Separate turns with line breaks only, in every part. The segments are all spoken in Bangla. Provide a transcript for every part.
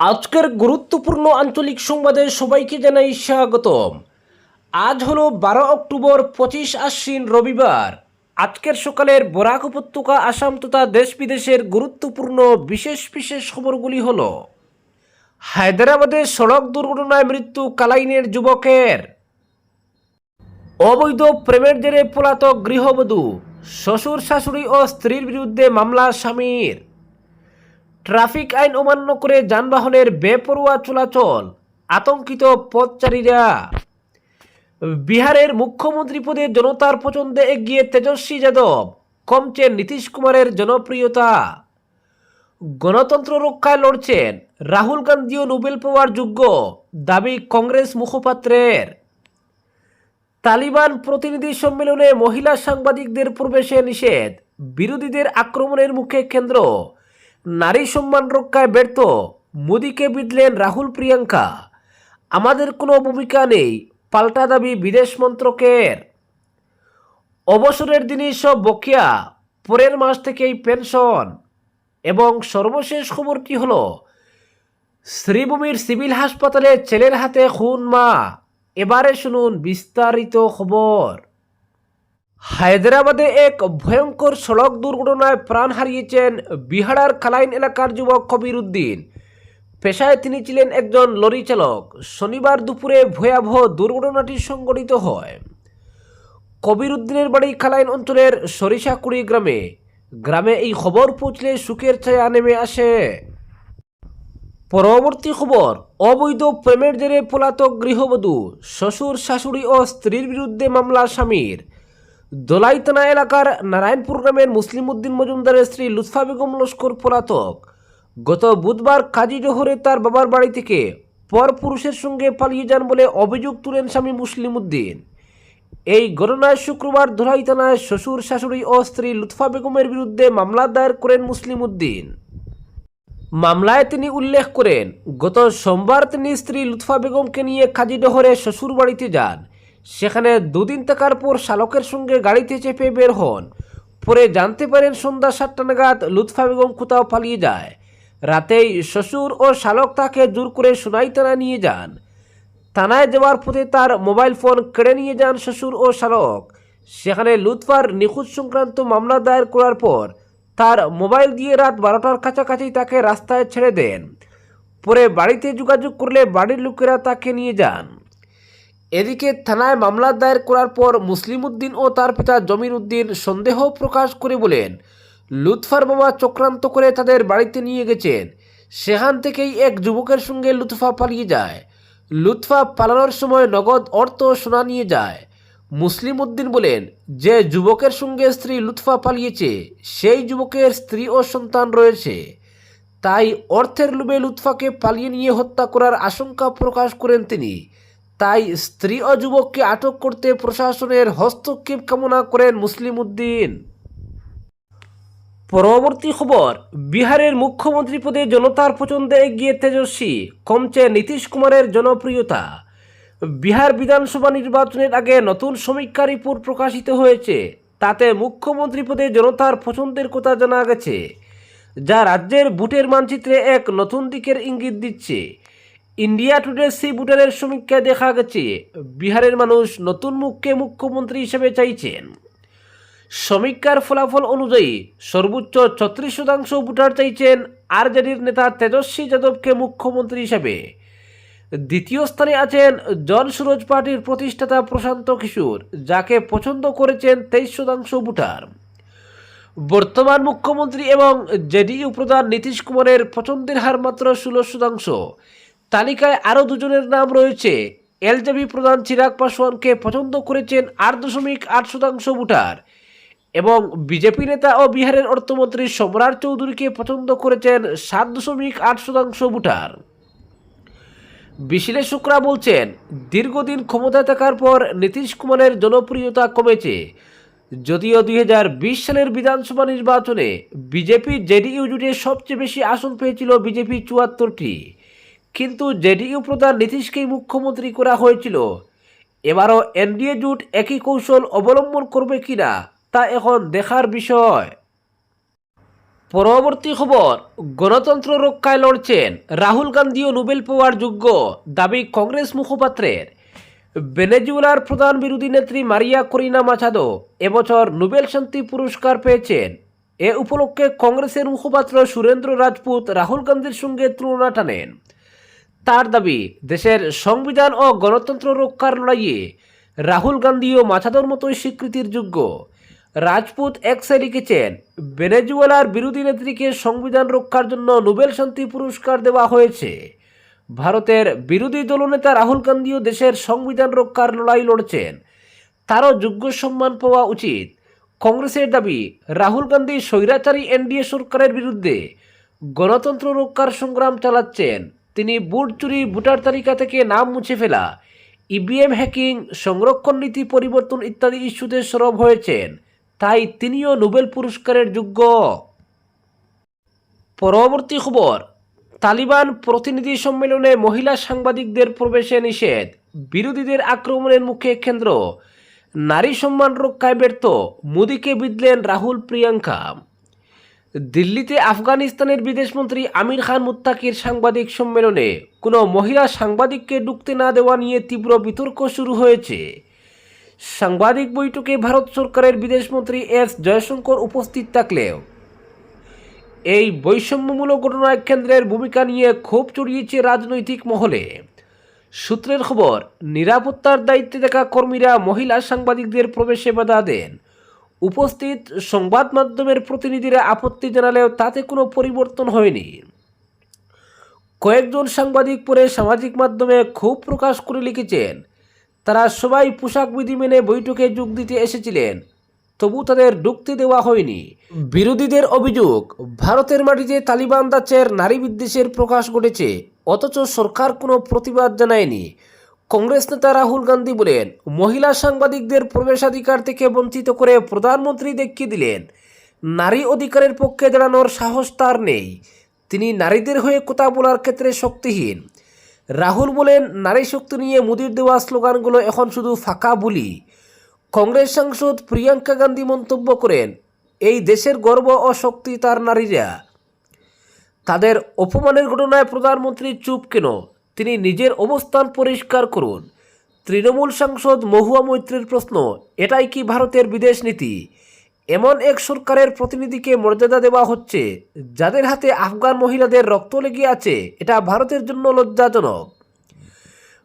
আজকের গুরুত্বপূর্ণ আঞ্চলিক সংবাদে সবাইকে জানাই স্বাগতম। আজ হলো বারো অক্টোবর পঁচিশ আশ্বিন রবিবার। আজকের সকালের বরাক উপত্যকা, আসাম তথা দেশ বিদেশের গুরুত্বপূর্ণ বিশেষ বিশেষ খবরগুলি হল, হায়দ্রাবাদে সড়ক দুর্ঘটনায় মৃত্যু কালাইনের যুবকের। অবৈধ প্রেমের জেরে পলাতক গৃহবধূ, শ্বশুর শাশুড়ি ও স্ত্রীর বিরুদ্ধে মামলা স্বামীর। ট্রাফিক আইন অমান্য করে যানবাহনের বেপরোয়া চলাচল আতঙ্কিত পথচারীরা। বিহারের মুখ্যমন্ত্রী পদে জনতার পছন্দে এগিয়ে তেজস্বী যাদব, কমছে নীতিশ কুমারের জনপ্রিয়তা। গণতন্ত্র রক্ষায় লড়ছেন রাহুল গান্ধীও নোবেল পাওয়ার যোগ্য দাবি কংগ্রেস মুখপাত্রের। তালিবান প্রতিনিধি সম্মেলনে মহিলা সাংবাদিকদের প্রবেশে নিষেধ, বিরোধীদের আক্রমণের মুখে কেন্দ্র। নারী সম্মান রক্ষায় ব্যর্থ মোদীকে বিদলেন রাহুল প্রিয়াঙ্কা। আমাদের কোনো ভূমিকা নেই, পাল্টা দাবি বিদেশ মন্ত্রকের। অবসরের দিনই সব বকেয়া, পরের মাস থেকেই পেনশন। এবং সর্বশেষ খবরটি হল, শ্রীভূমির সিভিল হাসপাতালে ছেলের হাতে খুন মা। এবারে শুনুন বিস্তারিত খবর। হায়দ্রাবাদে এক ভয়ঙ্কর সড়ক দুর্ঘটনায় প্রাণ হারিয়েছেন বিহারার খালাইন এলাকার যুবক কবির উদ্দিন। পেশায় তিনি ছিলেন একজন লরি চালক। শনিবার দুপুরে ভয়াবহ দুর্ঘটনাটি সংঘটিত হয়। কবির উদ্দিনের বাড়ি খালাইন অঞ্চলের সরিষাকুড়ি গ্রামে। গ্রামে এই খবর পৌঁছলে সুখের ছায়া নেমে আসে। পরবর্তী খবর, অবৈধ প্রেমের জেরে পলাতক গৃহবধূ, শ্বশুর, শাশুড়ি ও স্ত্রীর বিরুদ্ধে মামলা স্বামীর। দোলাই থানা এলাকার নারায়ণপুর গ্রামের মুসলিম উদ্দিন মজুমদারের স্ত্রী লুৎফা বেগম লস্কর পলাতক। গত বুধবার কাজী জোহরে তার বাবার বাড়ি থেকে পর পুরুষের সঙ্গে পালিয়ে যান বলে অভিযোগ তুলেন স্বামী মুসলিম উদ্দিন এই ঘটনায় শুক্রবার ধোলাই থানায় শ্বশুর, শাশুড়ি ও স্ত্রী লুৎফা বেগমের বিরুদ্ধে মামলা দায়ের করেন মুসলিম উদ্দিন মামলায় তিনি উল্লেখ করেন, গত সোমবার তিনি স্ত্রী লুৎফা বেগমকে নিয়ে কাজীডহরে শ্বশুর বাড়িতে যান। সেখানে দুদিন থাকার পর শালকের সঙ্গে গাড়িতে চেপে বের হন। পরে জানতে পারেন সন্ধ্যা সাতটা নাগাদ লুৎফা বেগম কোথাও পালিয়ে যায়। রাতেই শ্বশুর ও শালক তাকে জোর করে সোনাই থানায় নিয়ে যান। থানায় যাওয়ার পথে তার মোবাইল ফোন কেড়ে নিয়ে যান শ্বশুর ও শালক। সেখানে লুৎফার নিখোঁজ সংক্রান্ত মামলা দায়ের করার পর তার মোবাইল দিয়ে রাত বারোটার কাছাকাছি তাকে রাস্তায় ছেড়ে দেন। পরে বাড়িতে যোগাযোগ করলে বাড়ির লোকেরা তাকে নিয়ে যান। এদিকে থানায় মামলা দায়ের করার পর মুসলিম উদ্দিন ও তার পিতা জমির উদ্দিন সন্দেহ প্রকাশ করে বলেন, লুৎফার বাবা চক্রান্ত করে তাদের বাড়িতে নিয়ে গেছেন। সেখান থেকেই এক যুবকের সঙ্গে লুৎফা পালিয়ে যায়। লুৎফা পালানোর সময় নগদ অর্থ সোনা নিয়ে যায়। মুসলিম উদ্দিন বলেন, যে যুবকের সঙ্গে স্ত্রী লুৎফা পালিয়েছে, সেই যুবকের স্ত্রী ও সন্তান রয়েছে। তাই অর্থের লোভে লুৎফাকে পালিয়ে নিয়ে হত্যা করার আশঙ্কা প্রকাশ করেন তিনি। তাই স্ত্রী ও যুবককে আটক করতে প্রশাসনের হস্তক্ষেপ কামনা করেন মুসলিম উদ্দিন পরবর্তী খবর, বিহারের মুখ্যমন্ত্রী পদে জনতার পছন্দে এগিয়ে তেজস্বী, কমছে নীতিশ কুমারের জনপ্রিয়তা। বিহার বিধানসভা নির্বাচনের আগে নতুন সমীক্ষা রিপোর্ট প্রকাশিত হয়েছে, তাতে মুখ্যমন্ত্রী পদে জনতার পছন্দের কথা জানা গেছে, যা রাজ্যের বুটের মানচিত্রে এক নতুন দিকের ইঙ্গিত দিচ্ছে। ইন্ডিয়া টুডে সি বুটারের সমীক্ষায় দেখা গেছে। বিহারের মানুষ নতুন মুখকে মুখ্যমন্ত্রী হিসেবে চাইছেন। সমীক্ষার ফলাফল অনুযায়ী সর্বোচ্চ ছত্রিশ শতাংশ ভোটার চাইছেন আরজেডির নেতা তেজস্বী যাদবকে মুখ্যমন্ত্রী হিসেবে। দ্বিতীয় স্থানে আছেন জন সুরজ পার্টির প্রতিষ্ঠাতা প্রশান্ত কিশোর, যাকে পছন্দ করেছেন তেইশ শতাংশ ভোটার। বর্তমান মুখ্যমন্ত্রী এবং জেডিইউ প্রধান নীতিশ কুমারের পছন্দের হার মাত্র ষোলো শতাংশ। তালিকায় আরও দুজনের নাম রয়েছে। এলজেপি প্রধান চিরাগ পাসওয়ানকে পছন্দ করেছেন আট দশমিক আট শতাংশ ভোটার এবং বিজেপি নেতা ও বিহারের অর্থমন্ত্রী সম্রাট চৌধুরীকে পছন্দ করেছেন সাত দশমিক আট শতাংশ ভোটার। বিশ্লেষকরা বলছেন, দীর্ঘদিন ক্ষমতায় থাকার পর নীতিশ কুমারের জনপ্রিয়তা কমেছে। যদিও দুই হাজার বিশ সালের বিধানসভা নির্বাচনে বিজেপি জেডিইউ জুটে সবচেয়ে বেশি আসন পেয়েছিল বিজেপি চুয়াত্তরটি। কিন্তু জেডিইউ প্রধান নীতিশকেই মুখ্যমন্ত্রী করা হয়েছিল। এবারও এনডিএ জোট একই কৌশল অবলম্বন করবে কিনা তা এখন দেখার বিষয়। পরবর্তী খবর, গণতন্ত্র রক্ষায় লড়ছেন রাহুল গান্ধীও নোবেল পাওয়ার যোগ্য দাবি কংগ্রেস মুখপাত্রের। ভেনেজুয়েলার প্রধান বিরোধী নেত্রী মারিয়া করিনা মাছাদো এবছর নোবেল শান্তি পুরস্কার পেয়েছেন। এ উপলক্ষে কংগ্রেসের মুখপাত্র সুরেন্দ্র রাজপুত রাহুল গান্ধীর সঙ্গে তুলনা টানেন। তার দাবি, দেশের সংবিধান ও গণতন্ত্র রক্ষার লড়াইয়ে রাহুল গান্ধীও মাছাদোর মতোই স্বীকৃতির যোগ্য। রাজপুত এক্সে লিখেছেন ভেনেজুয়েলার বিরোধী নেত্রীকে সংবিধান রক্ষার জন্য নোবেল শান্তি পুরস্কার দেওয়া হয়েছে। ভারতের বিরোধী দলনেতা রাহুল গান্ধীও দেশের সংবিধান রক্ষার লড়াই লড়ছেন। তারও যোগ্য সম্মান পাওয়া উচিত। কংগ্রেসের দাবি, রাহুল গান্ধী স্বৈরাচারী এনডিএ সরকারের বিরুদ্ধে গণতন্ত্র রক্ষার সংগ্রাম চালাচ্ছেন। তিনি ভোট চুরি ভোটার তালিকা থেকে নাম মুছে ফেলা, ইভিএম হ্যাকিং, সংরক্ষণ নীতি পরিবর্তন ইত্যাদি ইস্যুতে সরব হয়েছেন। তাই তিনিও নোবেল পুরস্কারের যোগ্য। পরবর্তী খবর, তালিবান প্রতিনিধি সম্মেলনে মহিলা সাংবাদিকদের প্রবেশে নিষেধ, বিরোধীদের আক্রমণের মুখে কেন্দ্র। নারী সম্মান রক্ষায় ব্যর্থ, মোদীকে বিদলেন রাহুল প্রিয়াঙ্কা। দিল্লিতে আফগানিস্তানের বিদেশমন্ত্রী আমির খান মুত্তাকির সাংবাদিক সম্মেলনে কোনো মহিলা সাংবাদিককে ঢুকতে না দেওয়া নিয়ে তীব্র বিতর্ক শুরু হয়েছে। সাংবাদিক বৈঠকে ভারত সরকারের বিদেশমন্ত্রী এস জয়শঙ্কর উপস্থিত থাকলেও এই বৈষম্যমূলক ঘটনায় কেন্দ্রের ভূমিকা নিয়ে ক্ষোভ চড়িয়েছে রাজনৈতিক মহলে। সূত্রের খবর, নিরাপত্তার দায়িত্বে থাকা কর্মীরা মহিলা সাংবাদিকদের প্রবেশে বাধা দেন। উপস্থিত সংবাদ মাধ্যমের প্রতিনিধিরা আপত্তি জানালেও তাতে কোনো পরিবর্তন হয়নি। কয়েকজন সাংবাদিক পরে সামাজিক মাধ্যমে ক্ষোভ প্রকাশ করে লিখেছেন, তারা সবাই পোশাক বিধি মেনে বৈঠকে যোগ দিতে এসেছিলেন, তবু তাদের ঢুকতে দেওয়া হয়নি। বিরোধীদের অভিযোগ, ভারতের মাটিতে তালিবান দাচের নারী বিদ্বেষের প্রকাশ ঘটেছে, অথচ সরকার কোনো প্রতিবাদ জানায়নি। কংগ্রেস নেতা রাহুল গান্ধী বলেন, মহিলা সাংবাদিকদের প্রবেশাধিকার থেকে বঞ্চিত করে প্রধানমন্ত্রী দেখিয়ে দিলেন, নারী অধিকারের পক্ষে দাঁড়ানোর সাহস তার নেই। তিনি নারীদের হয়ে কথা বলার ক্ষেত্রে শক্তিহীন। রাহুল বলেন, নারী শক্তি নিয়ে মোদির দেওয়া স্লোগানগুলো এখন শুধু ফাঁকা বুলি। কংগ্রেস সাংসদ প্রিয়াঙ্কা গান্ধী মন্তব্য করেন, এই দেশের গর্ব ও শক্তি তার নারীরা। তাদের অপমানের ঘটনায় প্রধানমন্ত্রী চুপ কেন? তিনি নিজের অবস্থান পরিষ্কার করুন। তৃণমূল সাংসদ মহুয়া মৈত্রীর প্রশ্ন, এটাই কি ভারতের বিদেশ নীতি? এমন এক সরকারের প্রতিনিধিকে মর্যাদা দেওয়া হচ্ছে, যাদের হাতে আফগান মহিলাদের রক্ত লেগে আছে, এটা ভারতের জন্য লজ্জাজনক।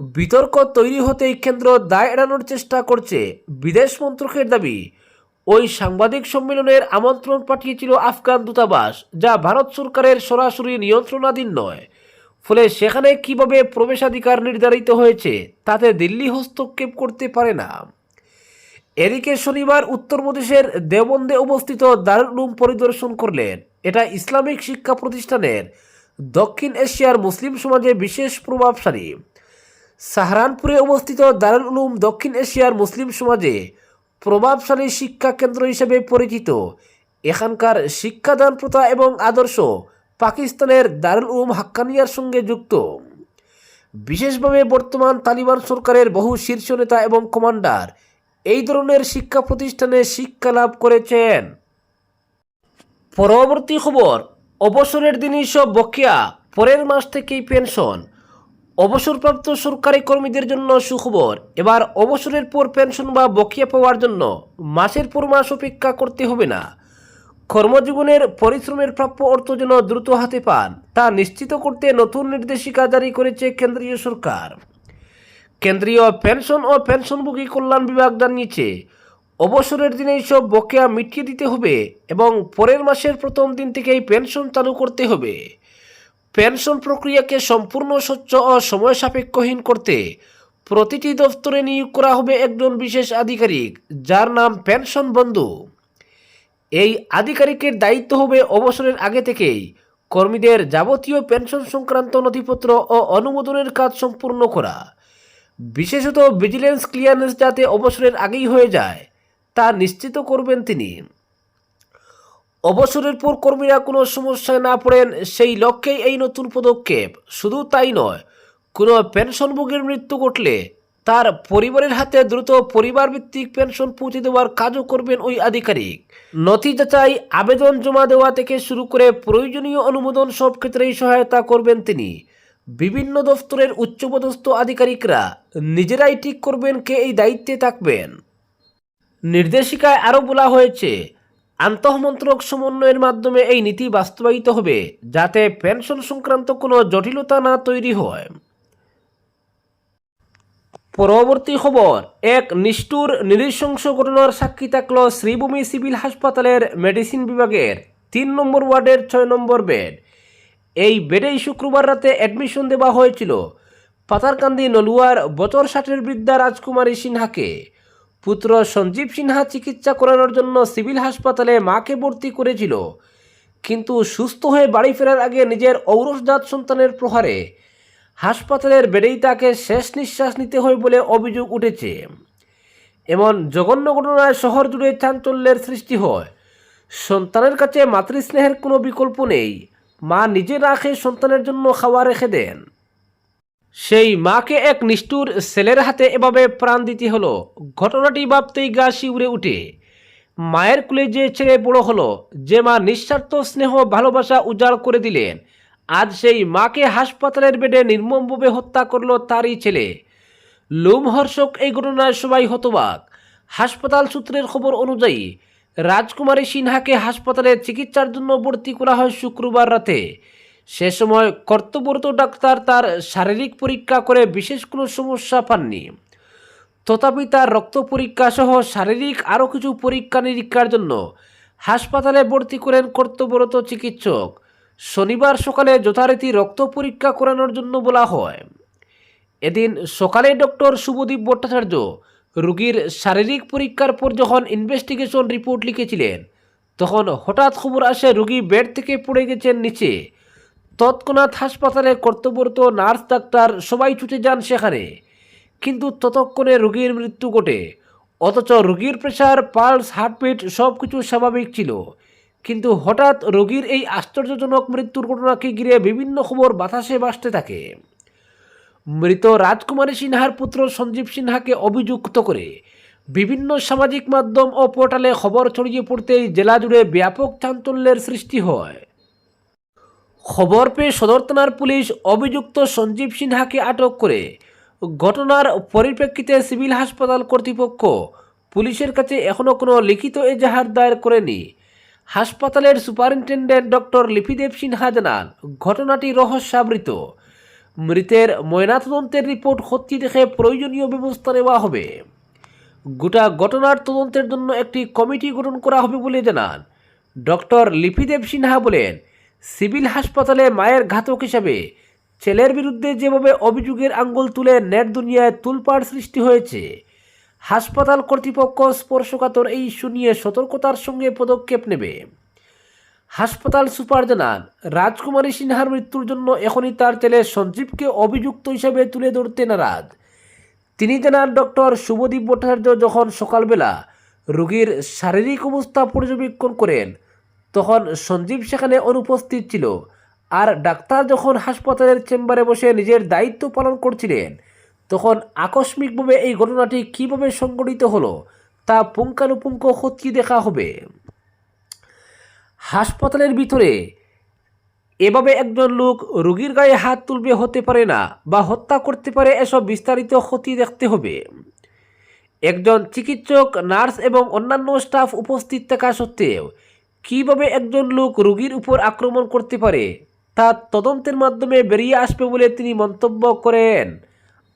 বিতর্ক তৈরি হতেই কেন্দ্র দায় এড়ানোর চেষ্টা করছে বিদেশ মন্ত্রকের দাবি। ওই সাংবাদিক সম্মেলনের আমন্ত্রণ পাঠিয়েছিল আফগান দূতাবাস, যা ভারত সরকারের সরাসরি নিয়ন্ত্রণাধীন নয়। ফলে সেখানে কীভাবে প্রবেশাধিকার নির্ধারিত হয়েছে, তাতে দিল্লি হস্তক্ষেপ করতে পারে না। এদিকে শনিবার উত্তরপ্রদেশের দেওবন্দে অবস্থিত দারুল উলুম পরিদর্শন করলেন। এটা ইসলামিক শিক্ষা প্রতিষ্ঠানের দক্ষিণ এশিয়ার মুসলিম সমাজে বিশেষ প্রভাবশালী। সাহারানপুরে অবস্থিত দারুল উলুম দক্ষিণ এশিয়ার মুসলিম সমাজে প্রভাবশালী শিক্ষা কেন্দ্র হিসেবে পরিচিত। এখানকার শিক্ষাদান প্রথা এবং আদর্শ পাকিস্তানের দারুল উম হাক্কানিয়ার সঙ্গে যুক্ত। বিশেষভাবে বর্তমান তালিবান সরকারের বহু শীর্ষ নেতা এবং কমান্ডার এই ধরনের শিক্ষা প্রতিষ্ঠানে শিক্ষা লাভ করেছেন। পরবর্তী খবর, অবসরের দিনই সব বকেয়া, পরের মাস থেকেই পেনশন। অবসরপ্রাপ্ত সরকারি কর্মীদের জন্য সুখবর, এবার অবসরের পর পেনশন বা বকেয়া পাওয়ার জন্য মাসের পর মাস অপেক্ষা করতে হবে না। কর্মজীবনের পরিশ্রমের প্রাপ্য অর্থ যেন দ্রুত হাতে পান, তা নিশ্চিত করতে নতুন নির্দেশিকা জারি করেছে কেন্দ্রীয় সরকার। কেন্দ্রীয় পেনশন ও পেনশনভোগী কল্যাণ বিভাগ জানিয়েছে, অবসরের দিনেই সব বকেয়া মিটিয়ে দিতে হবে এবং পরের মাসের প্রথম দিন থেকেই পেনশন চালু করতে হবে। পেনশন প্রক্রিয়াকে সম্পূর্ণ স্বচ্ছ ও সময় সাপেক্ষহীন করতে প্রতিটি দফতরে নিয়োগ করা হবে একজন বিশেষ আধিকারিক, যার নাম পেনশন বন্ধু। এই আধিকারিকের দায়িত্ব হবে অবসরের আগে থেকেই। কর্মীদের যাবতীয় পেনশন সংক্রান্ত নথিপত্র ও অনুমোদনের কাজ সম্পূর্ণ করা। বিশেষত ভিজিলেন্স ক্লিয়ারেন্স যাতে অবসরের আগেই হয়ে যায়, তা নিশ্চিত করবেন তিনি। অবসরের পর কর্মীরা কোনো সমস্যায় না পড়েন, সেই লক্ষ্যেই এই নতুন পদক্ষেপ। শুধু তাই নয়, কোনো পেনশনভোগীর মৃত্যু ঘটলে তার পরিবারের হাতে দ্রুত পরিবার ভিত্তিক পেনশন পৌঁছে দেওয়ার কাজও করবেন ওই আধিকারিক। নথি যাচাই আবেদন জমা দেওয়া থেকে শুরু করে প্রয়োজনীয় অনুমোদন সব ক্ষেত্রেই সহায়তা করবেন তিনি। বিভিন্ন দফতরের উচ্চপদস্থ আধিকারিকরা নিজেরাই ঠিক করবেন কে এই দায়িত্বে থাকবেন। নির্দেশিকায় আরও বলা হয়েছে, আন্তঃমন্ত্রক সমন্বয়ের মাধ্যমে এই নীতি বাস্তবায়িত হবে যাতে পেনশন সংক্রান্ত কোনো জটিলতা না তৈরি হয়। পরবর্তী খবর, এক নিষ্ঠুর নৃশংস ঘটনার সাক্ষী থাকল শ্রীভূমি সিভিল হাসপাতালের মেডিসিন বিভাগের তিন নম্বর ওয়ার্ডের ছয় নম্বর বেড। এই বেডেই শুক্রবার রাতে অ্যাডমিশন দেওয়া হয়েছিল পাতারকান্দি নলুয়ার বছর ষাটের বৃদ্ধা রাজকুমারী সিনহাকে। পুত্র সঞ্জীব সিনহা চিকিৎসা করানোর জন্য সিভিল হাসপাতালে মাকে ভর্তি করেছিল, কিন্তু সুস্থ হয়ে বাড়ি ফেরার আগে নিজের ঔরসজাত সন্তানের প্রহারে হাসপাতালের বেডেই তাকে শেষ নিঃশ্বাস নিতে হয় বলে অভিযোগ উঠেছে। এমন জঘন্য ঘটনায় শহর জুড়ে চাঞ্চল্যের সৃষ্টি হয়। সন্তানের কাছে মাতৃস্নেহের কোনো বিকল্প নেই। মা নিজে খেয়ে সন্তানের জন্য খাওয়া রেখে দেন। সেই মাকে এক নিষ্ঠুর ছেলের হাতে এভাবে প্রাণ দিতে হলো। ঘটনাটি ভাবতেই গা শিউরে উঠে। মায়ের কুলে যে ছেলে বড় হলো, যে মা নিঃস্বার্থ স্নেহ ভালোবাসা উজাড় করে দিলেন আজ সেই মাকে হাসপাতালের বেডে নির্মমভাবে হত্যা করল তারই ছেলে। লোমহর্ষক এই ঘটনায় সবাই হতবাক। হাসপাতাল সূত্রের খবর অনুযায়ী, রাজকুমারী সিনহাকে হাসপাতালে চিকিৎসার জন্য ভর্তি করা হয় শুক্রবার রাতে। সে সময় কর্তব্যরত ডাক্তার তার শারীরিক পরীক্ষা করে বিশেষ কোনো সমস্যা পাননি। তথাপি তার রক্ত পরীক্ষা সহ শারীরিক আরও কিছু পরীক্ষা নিরীক্ষার জন্য হাসপাতালে ভর্তি করেন কর্তব্যরত চিকিৎসক। শনিবার সকালে যথারীতি রক্ত পরীক্ষা করানোর জন্য বলা হয়। এদিন সকালে ডক্টর শুভদীপ ভট্টাচার্য রুগীর শারীরিক পরীক্ষার পর যখন ইনভেস্টিগেশন রিপোর্ট লিখেছিলেন, তখন হঠাৎ খবর আসে রোগী বেড থেকে পড়ে গেছেন নিচে। তৎক্ষণাৎ হাসপাতালে কর্তব্যরত নার্স, ডাক্তার সবাই ছুটে যান সেখানে। কিন্তু ততক্ষণে রুগীর মৃত্যু ঘটে। অথচ রুগীর প্রেশার, পালস, হার্টবিট সব কিছু স্বাভাবিক ছিল। কিন্তু হঠাৎ রোগীর এই আশ্চর্যজনক মৃত্যুর ঘটনাকে ঘিরে বিভিন্ন খবর বাতাসে বাসতে থাকে। মৃত রাজকুমারী সিনহার পুত্র সঞ্জীব সিনহাকে অভিযুক্ত করে বিভিন্ন সামাজিক মাধ্যম ও পোর্টালে খবর ছড়িয়ে পড়তেই জেলা জুড়ে ব্যাপক চাঞ্চল্যের সৃষ্টি হয়। খবর পেয়ে সদর থানার পুলিশ অভিযুক্ত সঞ্জীব সিনহাকে আটক করে ঘটনার পরিপ্রেক্ষিতে সিভিল হাসপাতাল কর্তৃপক্ষ পুলিশের কাছে এখনও কোনো লিখিত এজাহার দায়ের করেনি। হাসপাতালের সুপারিনটেন্ডেন্ট ডক্টর লিপিদেব সিনহা জানান, ঘটনাটি রহস্যাবৃত। মৃতের ময়নাতদন্তের রিপোর্ট খতিয়ে দেখে প্রয়োজনীয় ব্যবস্থা নেওয়া হবে। গোটা ঘটনার তদন্তের জন্য একটি কমিটি গঠন করা হবে বলে জানান। ডক্টর লিপিদেব সিনহা বলেন, সিভিল হাসপাতালে মায়ের ঘাতক হিসাবে ছেলের বিরুদ্ধে যেভাবে অভিযোগের আঙ্গুল তুলে নেট দুনিয়ায় তুলপাড় সৃষ্টি হয়েছে হাসপাতাল কর্তৃপক্ষ স্পর্শকাতর এই ইস্যু নিয়ে সতর্কতার সঙ্গে পদক্ষেপ নেবে। হাসপাতাল সুপার জানান রাজকুমারী সিনহার মৃত্যুর জন্য এখনই তার ছেলে সঞ্জীবকে অভিযুক্ত হিসেবে তুলে ধরতে নারাজ। তিনি জানান, ডক্টর শুভদীপ ভট্টাচার্য যখন সকালবেলা রোগীর শারীরিক অবস্থা পর্যবেক্ষণ করেন, তখন সঞ্জীব সেখানে অনুপস্থিত ছিল। আর ডাক্তার যখন হাসপাতালের চেম্বারে বসে নিজের দায়িত্ব পালন করছিলেন তখন আকস্মিকভাবে এই ঘটনাটি কীভাবে সংঘটিত হলো, তা পুঙ্খানুপুঙ্খ খতিয়ে দেখা হবে। হাসপাতালের ভিতরে এভাবে একজন লোক রোগীর গায়ে হাত তুলবে হতে পারে না বা হত্যা করতে পারে এসব বিস্তারিত ক্ষতি দেখতে হবে। একজন চিকিৎসক, নার্স এবং অন্যান্য স্টাফ উপস্থিত থাকা সত্ত্বেও কীভাবে একজন লোক রোগীর উপর আক্রমণ করতে পারে, তা তদন্তের মাধ্যমে বেরিয়ে আসবে বলে তিনি মন্তব্য করেন।